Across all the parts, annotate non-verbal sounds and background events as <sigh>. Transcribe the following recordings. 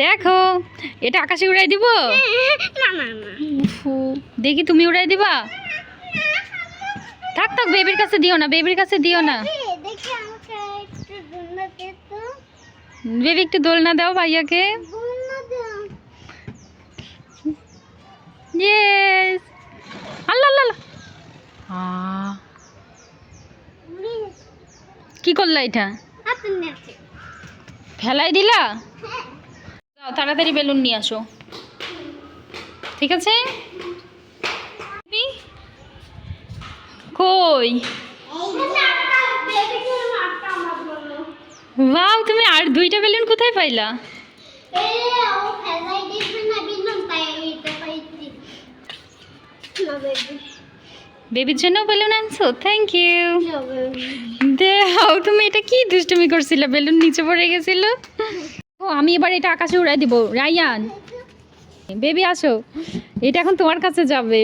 দেখো এটা আকাশে উড়াই দিব? দেখি তুমি উড়াই দিবা? থাক থাক বেবির কাছে দিও না বেবির কাছে দিও না। বেবি একটু দোলনা দাও ভাইয়াকে। ইয়েস আল্লাহ আল্লাহ। কি করলা এটা? ফেলাই দিলা? যাও, তাড়াতাড়ি বেলুন নিয়ে আসো। ঠিক আছে? কই? ওয়াও, তুমি আর দুইটা বেলুন কোথায় পাইলা? বেবির জন্য বেলুন আনছো থ্যাংক ইউ দে দেও তুমি এটা কি দুষ্টুমি করছিলে? বেলুন নিচে পড়ে গেছিল? ও আমি এবার এটা আকাশে উড়াই দিব। রায়ান বেবি আসো। এটা এখন তোমার কাছে যাবে।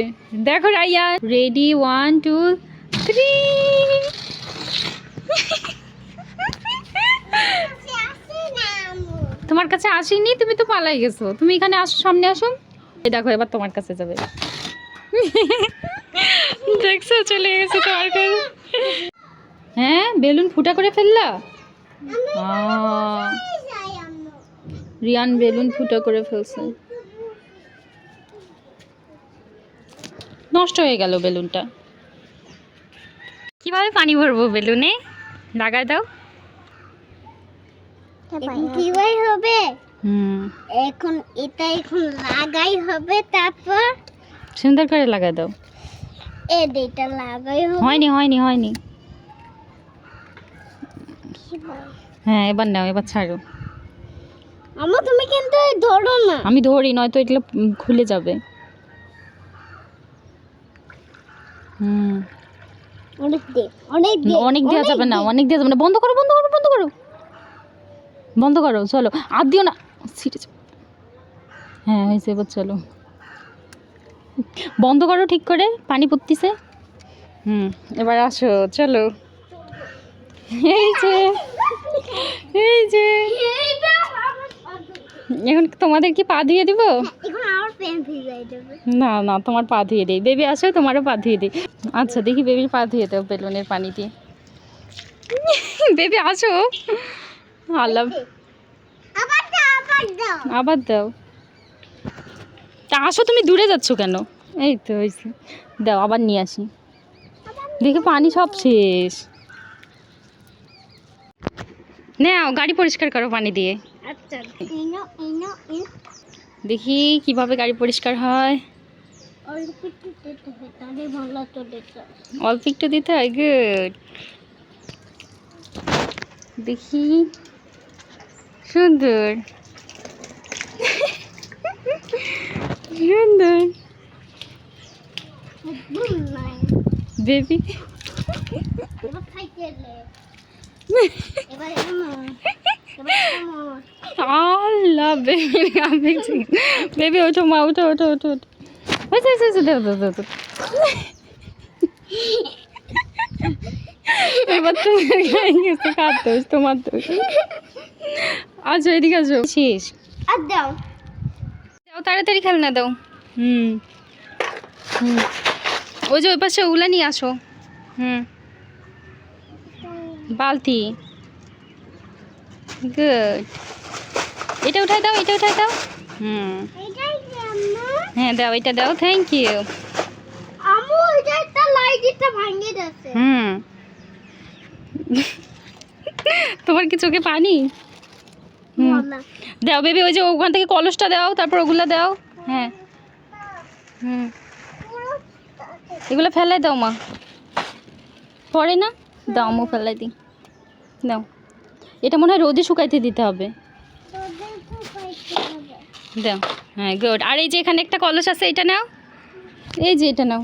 দেখো Rayan. Ready one two three তোমার কাছে আসিনি? তুমি তো পালাই গেছো। তুমি এখানে আসো সামনে আসো। এই দেখো এবার তোমার কাছে যাবে। দেখছ চলে গেছে তোমার কাছে হ্যাঁ বেলুন ফুটা করে ফেললা? রিয়ান বেলুন ফুটা করে ফেলছে। নষ্ট হয়ে গেল বেলুনটা। কীভাবে পানি ভরবো বেলুনে? লাগাই দাও। কীভাবে হবে? হুম। এখন এটা এখন লাগাই হবে তারপর? সুন্দর করে লাগাই দাও। এটা লাগাই হয়নি হয়নি হয়নি। হ্যাঁ? এবার নাও এবার ছাড়ো। আমা তুমি কিন্তু ধরো না। আমি ধরি নয়তো এগুলো খুলে যাবে। হুম। অনেক দে অনেক দে অনেক দেওয়া যাবে না অনেক দেওয়া যাবে না। বন্ধ করো বন্ধ করো বন্ধ করো। বন্ধ করো চলো। আর দিও না। যাবে। হ্যাঁ হয়েছে এবার চলো। বন্ধ করো ঠিক করে পানি পড়তিছে হুম এবার আসো চলো। এই যে এই যে। এখন তোমাদের কি পা ধুয়ে দিব? এখন আমার পেন ভিজাই দেবে না না তোমার পা ধুয়ে দিই। বেবি আসো তোমারও পা ধুয়ে দিই। আচ্ছা দেখি বেবির পা ধুয়ে দাও বেলুনের পানি দিয়ে বেবি আসো। আল্লাহ। আবার দাও আবার দাও আবার দাও তা আসো তুমি দূরে যাচ্ছ কেন? এই তো হয়েছে দাও আবার নিয়ে আসি। দেখি পানি সব শেষ। নাও গাড়ি পরিষ্কার করো পানি দিয়ে। আচ্ছা দেখি কীভাবে গাড়ি পরিষ্কার হয়। অল্প একটু দিতে হয় গুড। দেখি। সুন্দর। সুন্দর বেবি আল্লাহ বেবি আমি বেবি ওঠো মা ওঠো ওঠো ওঠো ওঠো হয়েছে দাও দাও দাও দাও। এবার তুমি গেছে কার দোষ তোমার দোষ আচ্ছা এদিকে আসো। শেষ আর দাও তাড়াতাড়ি খেলনা দাও। হুম। হুম। ওই যে ওই পাশে ওগুলা নিয়ে আসো। হুম। বালতি। গুড এটা উঠাই দাও এটা উঠাই দাও। হুম। হ্যাঁ দাও এটা দাও থ্যাংক ইউ আম্মু এটা একটা লাইটটা ভাঙে যাচ্ছে হুম। তোমার কি চোখে পানি? হুম না। দাও বেবি ওই যে ওখান থেকে কলসটা দাও তারপর ওগুলো দাও। হ্যাঁ। হুম। এগুলো ফেলাই দাও মা। পরে না? দাও মো ফেলাই দিই। দাও। এটা মনে হয় রোদে শুকাইতে দিতে হবে। দাও। হ্যাঁ গুড আর এই যে এখানে একটা কলস আছে এটা নাও। এই যে এটা নাও।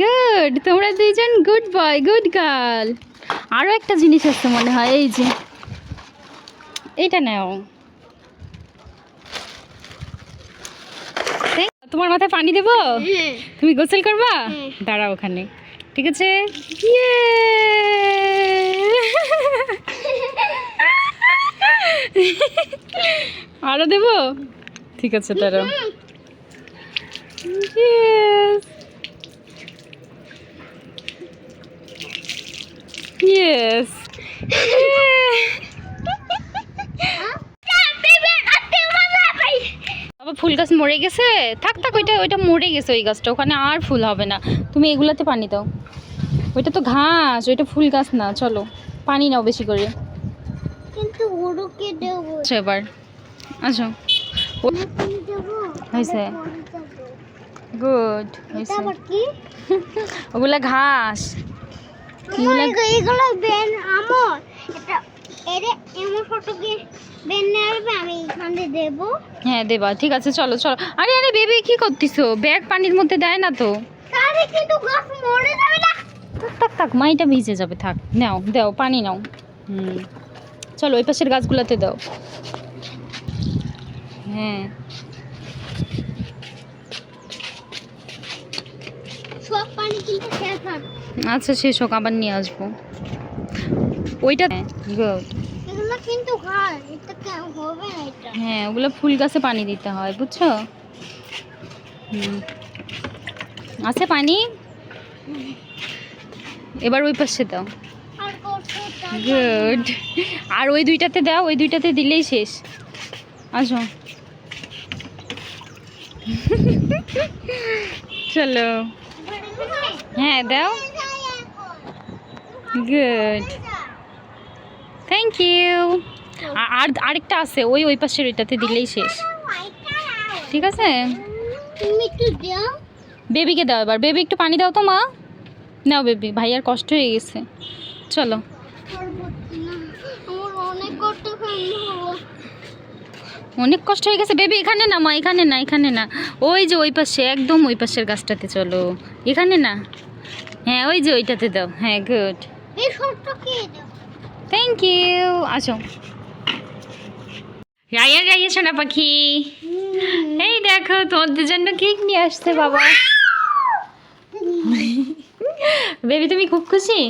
গুড তোমরা দুইজন গুড বয় গুড গার্ল আরও একটা জিনিস আছে মনে হয় এই যে। এইটা নাও। তোমার মাথায় পানি দেবো? হ্যাঁ। তুমি গোসল করবা? হুম। দাঁড়াও ওখানে। ঠিক আছে? ইয়ে। আরও দেবো? ঠিক আছে তারা Yes. ফুল গাছ মরে গেছে? থাক থাক ওইটা ওইটা মরে গেছে ওই গাছটা। ওখানে আর ফুল হবে না। তুমি এগুলাতে পানি দাও। ওইটা তো ঘাস ওইটা ফুল গাছ না। চলো পানি নাও বেশি করে। কিন্তু ওরকে দেবো। আচ্ছা এবার। আসো। হয়েছে। গুড হয়েছে। আবার ওগুলা ঘাস। এগুলা এগুলো বেন আমার এটা এরে এমন ফটোকে বেন নেবে আমি এখানে দেবো। হ্যাঁ দেবা ঠিক আছে চলো চলো। আরে আরে বেবি কি করতেছো? ব্যাগ পানির মধ্যে দেয় না তো। তাহলে কিন্তু গাছ মরে যাবে না। থাক থাক থাক মাইটা ভিজে যাবে থাক। নাও দাও পানি নাও। হুম। চলো ওই পাশের গাছগুলোতে দাও। হ্যাঁ। সব পানি কিন্তু শেষ হবে আচ্ছা শেষ হোক আবার নিয়ে আসব। ওইটা গুড কিন্তু এটা হ্যাঁ ওগুলো ফুল গাছে পানি দিতে হয় বুঝছ? আছে পানি? এবার ওই পাশে দাও। গুড। আর ওই দুইটাতে দাও ওই দুইটাতে দিলেই শেষ। আসো। চলো। হ্যাঁ দাও। গুড থ্যাংক ইউ আর আরেকটা আছে, ওই ওই পাশের ওইটাতে দিলেই শেষ। ঠিক আছে? বেবিকে দাও এবার। বেবি, একটু পানি দাও তো, মা। নাও, বেবি। ভাইয়ার কষ্ট হয়ে গেছে। চলো। অনেক কষ্ট হয়ে গেছে। বেবি, এখানে না, মা, এখানে না এখানে না। ওই যে ওই পাশে, একদম ওই পাশের গাছটাতে, চলো। এখানে না? হ্যাঁ ওই যে ওইটাতে দাও। হ্যাঁ গুড থ্যাংক ইউ আসো। রাইয়া রাইয়া সোনা পাখি। এই দেখো তোমাদের জন্য কেক নিয়ে আসছে বাবা। বেবি তুমি খুব খুশি?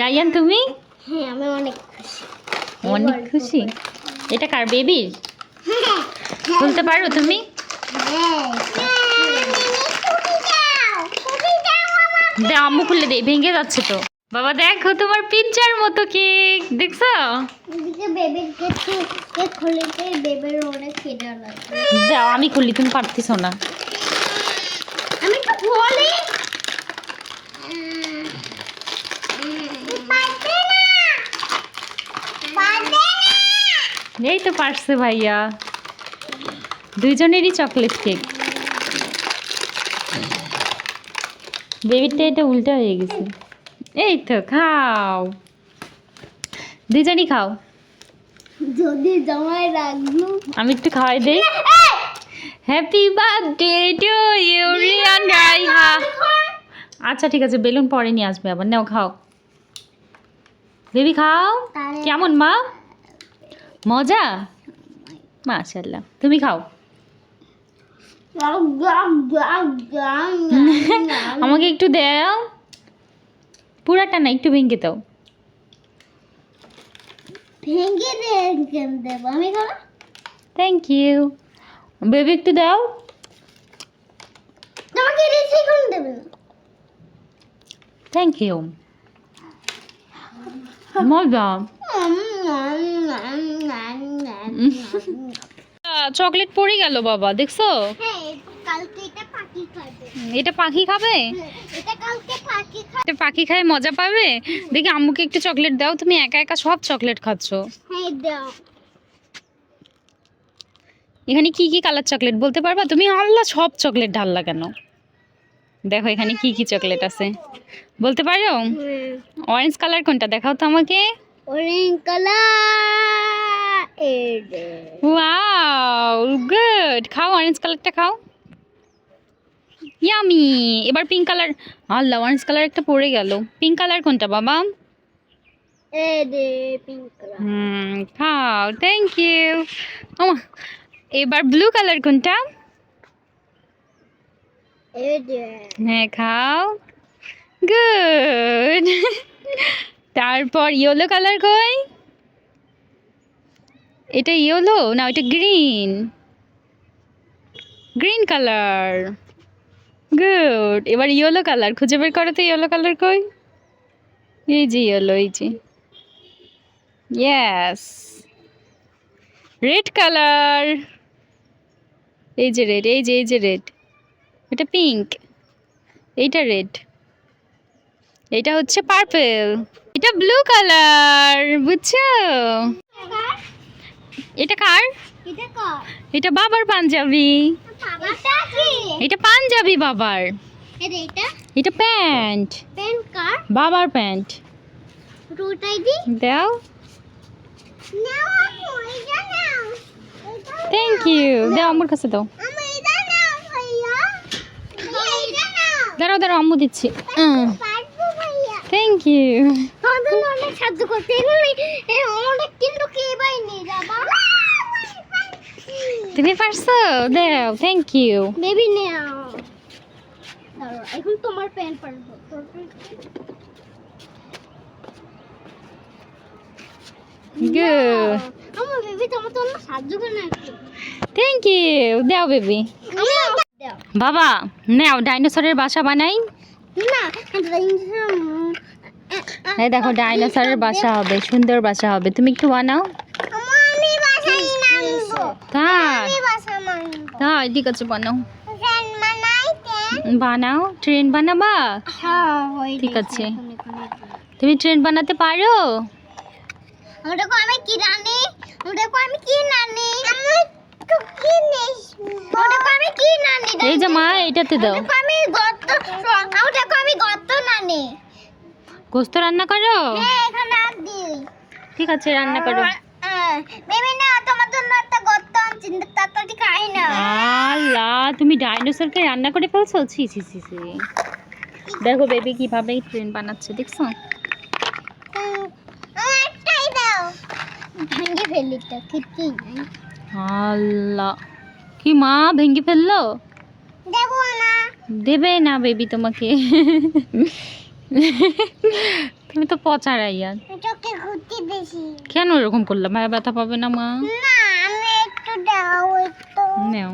রায়ান তুমি? হ্যাঁ আমি অনেক খুশি। অনেক খুশি? এটা কার বেবির বলতে পারো তুমি? দাও আম্মু খুলে দেই ভেঙে যাচ্ছে তো। বাবা দেখো তোমার পিজ্জার মতো কেক দেখছ? এদিকে বেবির কেক কেক খুলেতে বেবির অনেক খিদে লাগে দাও আমি খুলি তুমি পারতেছো না। আমি তো বলি। এই তো পারছে ভাইয়া। দুইজনেরই চকলেট কেক বেবিরটা এটা উল্টা হয়ে গেছে। এই তো খাও। দুইজনই খাও। যদি জামাই রাখব। আমি একটু খাওয়াই দেই। Happy birthday to you Riyan Raiha আচ্ছা ঠিক আছে বেলুন পরে নিয়ে আসবে আবার। নাও খাও। বেবি খাও। কেমন মা? মজা? মাশাল্লাহ তুমি খাও। <laughs> আমাকে একটু দাও। পুরাটা না একটু ভেঙে দাও। ভেঙে দেবো? আমি থ্যাংক ইউ বেবি একটু দাও। তোমাকে কোন দেবে না। থ্যাংক ইউ মজা। <laughs> চকলেট পড়ে গেল বাবা দেখছ? হ্যাঁ এটা পাখি খাবে। এটা পাখি খায় মজা পাবে? দেখি আম্মুকে একটু চকলেট দাও তুমি একা একা সব চকলেট খাচ্ছ। হ্যাঁ এখানে কি কি কালার চকলেট বলতে পারবা? তুমি আল্লাহ সব চকলেট ঢাললা কেন? দেখো এখানে কি কি চকলেট আছে। বলতে পারো? অরেঞ্জ কালার কোনটা? দেখাও তো আমাকে। অরেঞ্জ কালার ওয়াও গুড খাও অরেঞ্জ কালারটা খাও। ইয়ামি এবার পিঙ্ক কালার আল্লাহ অরেঞ্জ কালার একটা পড়ে গেল। পিঙ্ক কালার কোনটা বাবা? হুম খাও। থ্যাংক ইউ এবার ব্লু কালার কোনটা? এডে হ্যাঁ খাও। গুড <laughs> তারপর ইয়েলো কালার কই? এটা ইয়েলো না এটা গ্রিন গ্রিন কালার গুড এবার ইয়েলো কালার খুঁজে বের করো তো ইয়েলো কালার কই? এই যে ইয়েলো এই যে. ইয়াস রেড কালার এই যে রেড এই যে এই যে রেড এটা পিঙ্ক এইটা রেড এটা হচ্ছে পার্পল এটা ব্লু কালার বুঝছ? এটা কার? এটা বাবার পাঞ্জাবি। এটা পাঞ্জাবি বাবার। এটা প্যান্ট। বাবার প্যান্ট। দাও। থ্যাংক ইউ দাও। আমার কাছে দাও। দাঁড়াও দাঁড়াও আম্মু দিচ্ছি। থ্যাংক ইউ আমাদের অনেক সাহায্য করতে অনেক কিন্তু কে পাইনি বাবা তুমি পারছ দাও থ্যাংক ইউ বেবি নাও এখন তোমার প্যান্ট পারব গুড আমার বেবি তোমার তো সাহায্য করে না থ্যাংক ইউ দাও বেবি বাবা নাও ডাইনোসরের বাসা বানাই না এই দেখো ডাইনোসরের বাসা হবে সুন্দর বাসা হবে। তুমি একটু বানাও। ঠিক আছে বানাও। বানাও। ট্রেন বানাবা? হ্যাঁ ঠিক আছে। তুমি ট্রেন বানাতে পারো? আমি কি আমি কি এই যে মা এটাতে দাও। আমি গর্ত আমি গর্ত নানি। গোস্ত রান্না করো? হ্যাঁ এখানে আর দিই। ঠিক আছে রান্না করো। বেবি না তোমার জন্য একটা গর্ত আনছি তাড়াতাড়ি খাই না। আল্লাহ তুমি ডাইনোসরকে রান্না করে ফেলছো? ছি ছি ছি ছি। দেখো বেবি কীভাবে ট্রেন বানাচ্ছে দেখছ? একটাই দাও। ভেঙে ফেলি তো আল্লাহ কি মা ভেঙে ফেলল? দেবো না। দেবে না বেবি তোমাকে। তুমি তো পচা রাইয়া। চোখে ঘুরতে বেশি কেন এরকম করলাম মায়া ব্যথা পাবে না মা? না আমি একটু দাও একটু। নেও।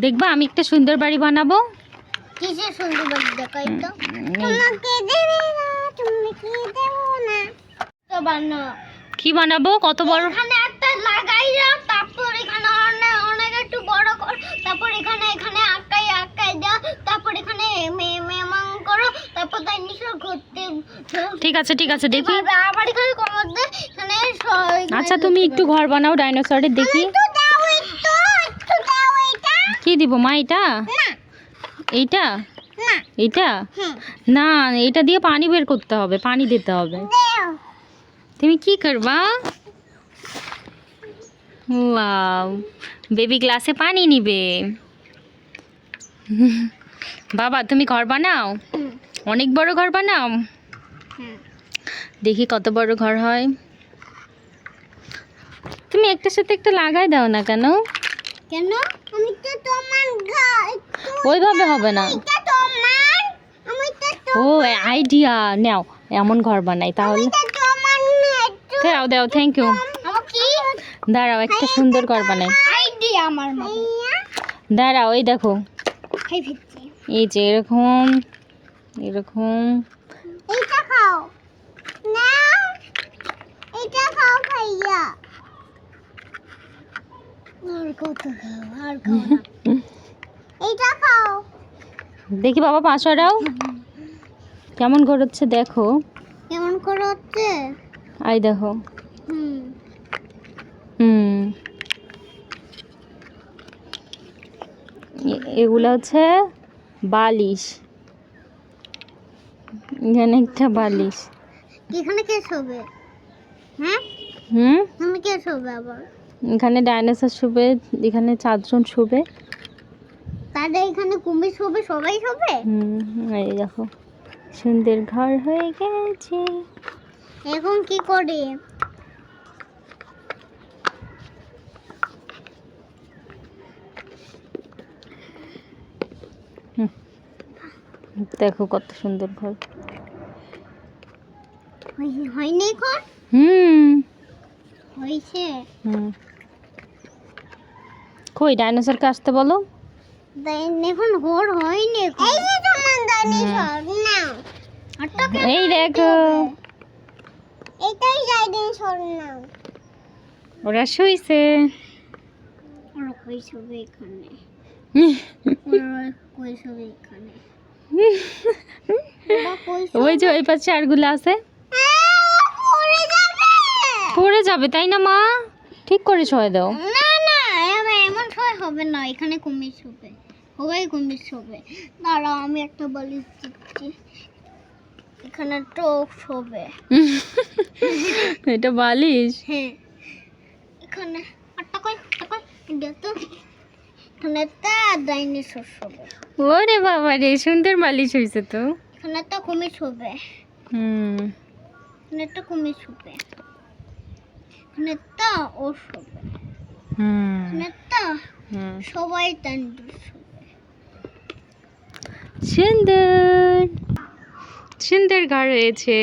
দেখবা আমি একটা সুন্দর বাড়ি বানাবো। কিসের সুন্দর বাড়ি দেখাই তো? তোমাকে দেবে না তুমি কি দেবো না? তো বানো কি বানাবো? কত বড়? ঠিক আছে ঠিক আছে দেখি। আচ্ছা তুমি একটু ঘর বানাও ডাইনোসরের দেখি। এটা। কি দিব মা এটা? এইটা? না। এইটা? না এটা দিয়ে পানি বের করতে হবে পানি দিতে হবে। তুমি কি করবা? বেবি গ্লাসে পানি নিবে। বাবা তুমি ঘর বানাও? অনেক বড় ঘর বানাও? দেখি কত বড় ঘর হয়। তুমি একটার সাথে একটা লাগাই দাও না কেন? কেন? আমি তো তোমার ঘর ওইভাবে হবে না। ও আইডিয়া নাও এমন ঘর বানাই তাহলে। দাও দাও থ্যাংক ইউ দাঁড়াও একটা সুন্দর ঘর বানাই। আইডিয়া আমার দাঁড়াও এই দেখো। এই যে এরকম এরকম। খাও না এটা খাও ভাইয়া আর কত খাও আর খাও না খাও দেখি বাবা পাঁচশোটাও কেমন ঘর হচ্ছে দেখো। কেমন করে হচ্ছে আই দেখো। হুম। হুম। এ- এগুলো হচ্ছে বালিশ। এখানে একটা বালিশ। এখানে কে শোবে? হ্যাঁ? হুম? এখানে কে শোবে আবার? এখানে ডাইনোসর শুবে এখানে চারজন শুবে। তাদের এখানে কুমির শোবে সবাই শোবে? হুম এই দেখো সুন্দর ঘর হয়ে গেছে। এখন কি করে? দেখো কত সুন্দর ঘর। হয়নি এখন? হুম। কই ডাইনোসরকে আসতে বলো? এখন ঘোর হয়নি এই যে তোমার ডাইনোসর আটটা এই দেখো। এটাই ডাইনোসর নাও। ওরা শুইছে। ওরা কই <laughs> এখানে? ওই যে ওই পাশে আরগুলো আছে। পড়ে যাবে। তাই না মা? ঠিক করে ছয় দাও। না না এমন সময় হবে না এখানে কুমির শোবে সবাই কুমির শোবে। দাঁড়াও আমি একটা বালিশ দিচ্ছি। এখানে টোপ শোবে। <laughs> এটা বালিশ? হ্যাঁ। এখানে আটটা কই আটটা কই? তো এখানে তা ডাইনোসর শোবে। ওরে বাবা রে সুন্দর বালিশ হয়েছে তো। এখানে একটা কুমির শোবে। হুম। এখানে একটা কুমির ছুটবে এখানে একটা ও শোবে। হুম। এখানে তা সবাই তান্ডুর শোবে। সুন্দর সুন্দর ঘর রয়েছে।